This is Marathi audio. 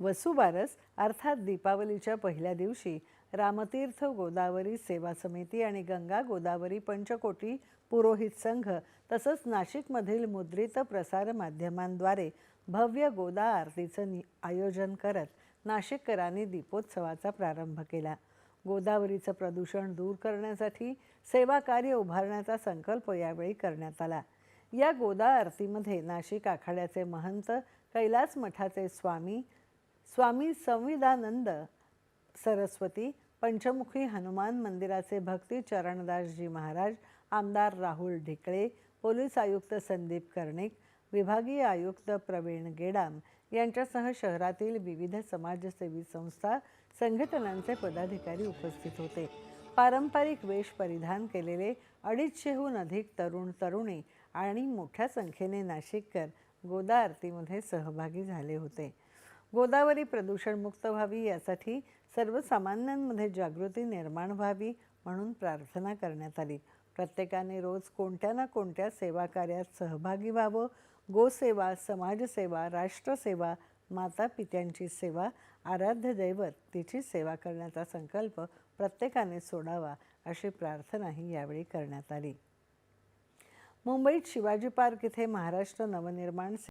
वसुबारस अर्थात दीपावलीच्या पहिल्या दिवशी रामतीर्थ गोदावरी सेवा समिती आणि गंगा गोदावरी पंचकोटी पुरोहित संघ तसंच नाशिकमधील मुद्रित प्रसार माध्यमांद्वारे भव्य गोदा आरतीचं नि आयोजन करत नाशिककरांनी दीपोत्सवाचा प्रारंभ केला. गोदावरीचं प्रदूषण दूर करण्यासाठी सेवा कार्य उभारण्याचा संकल्प यावेळी करण्यात आला. या गोदा आरतीमध्ये नाशिक आखाड्याचे महंत कैलास मठाचे स्वामी स्वामी संविदानंद सरस्वती पंचमुखी हनुमान मंदिराचे भक्ती चरणदासजी महाराज आमदार राहुल ढिकळे पोलीस आयुक्त संदीप कर्णिक विभागीय आयुक्त प्रवीण गेडाम यांच्यासह शहरातील विविध समाजसेवी संस्था संघटनांचे पदाधिकारी उपस्थित होते. पारंपरिक वेश परिधान केलेले अडीचशेहून अधिक तरुण तरुणी आणि मोठ्या संख्येने नाशिककर गोदा आरतीमध्ये सहभागी झाले होते. गोदावरी प्रदूषणमुक्त व्हावी यासाठी सर्वसामान्यांमध्ये जागृती निर्माण व्हावी म्हणून प्रार्थना करण्यात आली. प्रत्येकाने रोज कोणत्या ना कोणत्या सेवा कार्यात सहभागी व्हावं. गोसेवा समाजसेवा राष्ट्रसेवा माता पित्यांची सेवा आराध्य दैवत तिची सेवा करण्याचा संकल्प प्रत्येकाने सोडावा अशी प्रार्थनाही यावेळी करण्यात आली. मुंबईत शिवाजी पार्क इथे महाराष्ट्र नवनिर्माण